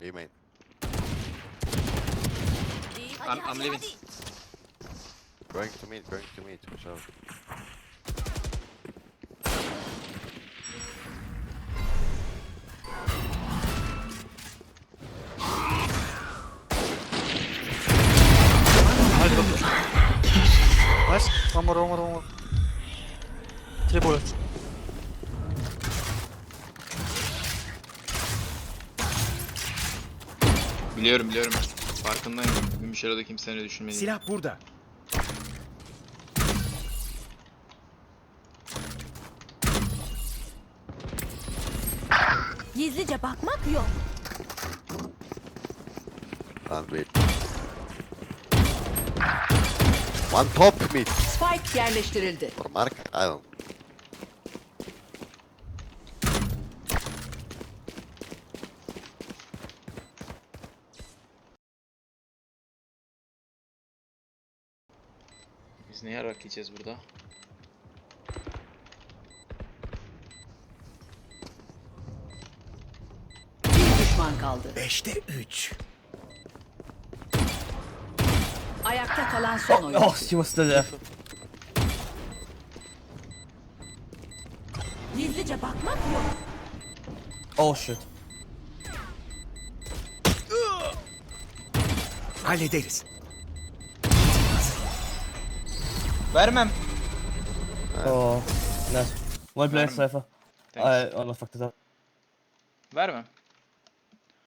B main. I'm, I'm leaving. Going to meet, going to meet. Watch out. Nice, got Nice. One more, one more, one more. Three bullets. Biliyorum biliyorum. Farkındayım. Gümüşera'da kimsenin düşünmediği. Silah burada. Gizlice bakmak yok. And wait. One top mid. Spike yerleştirildi. Or mark? I don't. Biz ne yarak yiyeceğiz burada? Bir düşman kaldı. 5'te 3. Ayakta kalan son oyun. Oh, still there. Gizlice bakmak yok. Oh shit. Hallederiz. Vermem. Oh, nice. One player. Thanks. I almost fucked it up. Vermem.